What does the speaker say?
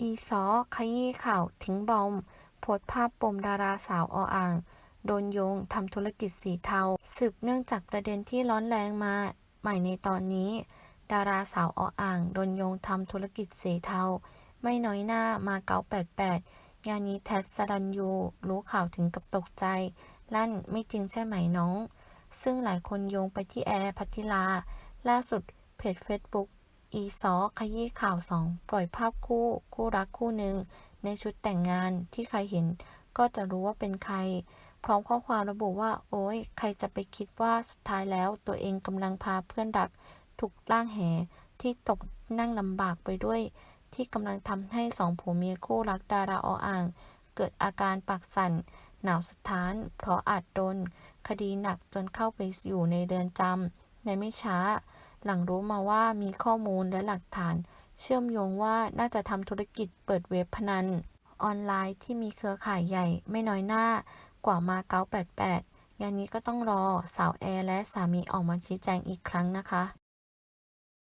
อีซอขยี้ข่าวทิ้งบอมโพสภาพปมดาราสาวออ่าง โดนโยงทำธุรกิจสีเทา สืบเนื่องจากประเด็นที่ร้อนแรงมา ใหม่ในตอนนี้ ดาราสาวออ่าง โดนโยงทำธุรกิจสีเทา ไม่น้อยหน้ามาเก๊า88 งานนี้แท็ดสรันยูรู้ข่าวถึงกับตกใจ ลั่นไม่จริงใช่ไหมน้อง ซึ่งหลายคนโยงไปที่แอร์พัทิลา ล่าสุดเพจ Facebook อีซอขยี้ข่าวสองปล่อยภาพคู่คู่รักคู่หนึ่งในชุดแต่งงานที่ใครเห็นก็จะรู้ว่าเป็นใคร พร้อมข้อความระบุว่า โอ้ยใครจะไปคิดว่าสุดท้ายแล้วตัวเองกำลังพาเพื่อนรักถูกล่างแหที่ตกนั่งลำบากไปด้วย ที่กำลังทำให้สองผัวเมียคู่รักดาราออ่าง เกิดอาการปากสั่น หนาวสะท้าน เพราะอาจโดน คดีหนักจนเข้าไปอยู่ในเรือนจำในไม่ช้า หลังรู้มาว่ามีข้อมูลและหลักฐาน เชื่อมโยงว่าน่าจะทำธุรกิจเปิดเว็บพนัน ออนไลน์ที่มีเครือข่ายใหญ่ไม่น้อยหน้ากว่ามาเก๊า88งานนี้ก็ต้องรอสาวแอร์และสามีออกมาชี้แจงอีกครั้งนะคะ